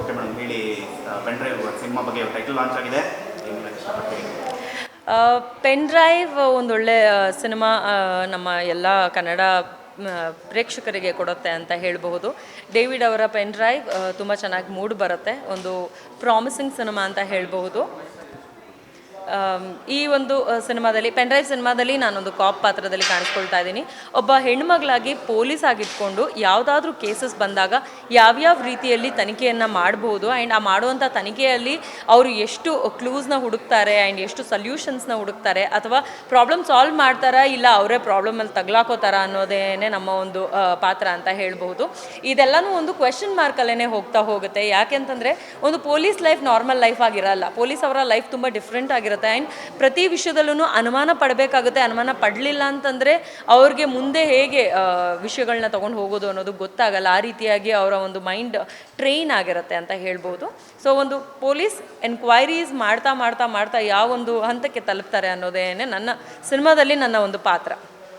Okay madam, ಹೇಳಿ pen drive cinema ಬಗ್ಗೆ title launch ಆಗಿದೆ. ಪೆನ್ ಡ್ರೈವ್ ಒಂದೊಳ್ಳೆ ಸಿನಿಮಾ ನಮ್ಮ ಎಲ್ಲ ಕನ್ನಡ ಪ್ರೇಕ್ಷಕರಿಗೆ ಕೊಡುತ್ತೆ ಅಂತ ಹೇಳಬಹುದು. ಡೇವಿಡ್ ಅವರ ಪೆನ್ ಡ್ರೈವ್ ತುಂಬ ಚೆನ್ನಾಗಿ ಮೂಡ್ ಬರುತ್ತೆ. ಒಂದು ಪ್ರಾಮಿಸಿಂಗ್ ಸಿನಿಮಾ ಅಂತ ಹೇಳಬಹುದು. ಈ ಒಂದು ಸಿನಿಮಾದಲ್ಲಿ ಪೆನ್ಡ್ರೈವ್ ಸಿನಿಮಾದಲ್ಲಿ ನಾನೊಂದು ಕಾಪ್ ಪಾತ್ರದಲ್ಲಿ ಕಾಣಿಸ್ಕೊಳ್ತಾ ಇದ್ದೀನಿ. ಒಬ್ಬ ಹೆಣ್ಮಗಳಾಗಿ ಪೊಲೀಸ್ ಆಗಿಟ್ಕೊಂಡು ಯಾವುದಾದ್ರೂ ಕೇಸಸ್ ಬಂದಾಗ ಯಾವ್ಯಾವ ರೀತಿಯಲ್ಲಿ ತನಿಖೆಯನ್ನು ಮಾಡಬಹುದು ಆ್ಯಂಡ್ ಆ ಮಾಡುವಂಥ ತನಿಖೆಯಲ್ಲಿ ಅವರು ಎಷ್ಟು ಕ್ಲೂಸ್ನ ಹುಡುಕ್ತಾರೆ ಆ್ಯಂಡ್ ಎಷ್ಟು ಸೊಲ್ಯೂಷನ್ಸ್ನ ಹುಡುಕ್ತಾರೆ ಅಥವಾ ಪ್ರಾಬ್ಲಮ್ ಸಾಲ್ವ್ ಮಾಡ್ತಾರಾ ಇಲ್ಲ ಅವರೇ ಪ್ರಾಬ್ಲಮಲ್ಲಿ ತಗ್ಲಾಕೋತಾರ ಅನ್ನೋದೇನೆ ನಮ್ಮ ಒಂದು ಪಾತ್ರ ಅಂತ ಹೇಳ್ಬೋದು ಇದೆಲ್ಲನೂ ಒಂದು ಕ್ವೆಶನ್ ಮಾರ್ಕಲ್ಲೇ ಹೋಗ್ತಾ ಹೋಗುತ್ತೆ. ಯಾಕೆಂತಂದರೆ ಒಂದು ಪೊಲೀಸ್ ಲೈಫ್ ನಾರ್ಮಲ್ ಲೈಫ್ ಆಗಿರಲ್ಲ. ಪೊಲೀಸ್ ಅವರ ಲೈಫ್ ತುಂಬ ಡಿಫ್ರೆಂಟ್ ಆಗಿರುತ್ತೆ ಆ್ಯಂಡ್ ಪ್ರತಿ ವಿಷಯದಲ್ಲೂ ಅನುಮಾನ ಪಡಬೇಕಾಗುತ್ತೆ. ಅನುಮಾನ ಪಡಲಿಲ್ಲ ಅಂತಂದರೆ ಅವ್ರಿಗೆ ಮುಂದೆ ಹೇಗೆ ವಿಷಯಗಳನ್ನ ತೊಗೊಂಡು ಹೋಗೋದು ಅನ್ನೋದು ಗೊತ್ತಾಗಲ್ಲ. ಆ ರೀತಿಯಾಗಿ ಅವರ ಒಂದು ಮೈಂಡ್ ಟ್ರೈನ್ ಆಗಿರುತ್ತೆ ಅಂತ ಹೇಳ್ಬೋದು. ಸೊ ಒಂದು ಪೊಲೀಸ್ ಎನ್ಕ್ವೈರೀಸ್ ಮಾಡ್ತಾ ಮಾಡ್ತಾ ಮಾಡ್ತಾ ಯಾವ ಒಂದು ಹಂತಕ್ಕೆ ತಲುಪ್ತಾರೆ ಅನ್ನೋದೇನೆ ನನ್ನ, ಸಿನಿಮಾದಲ್ಲಿ ನನ್ನ ಒಂದು ಪಾತ್ರ.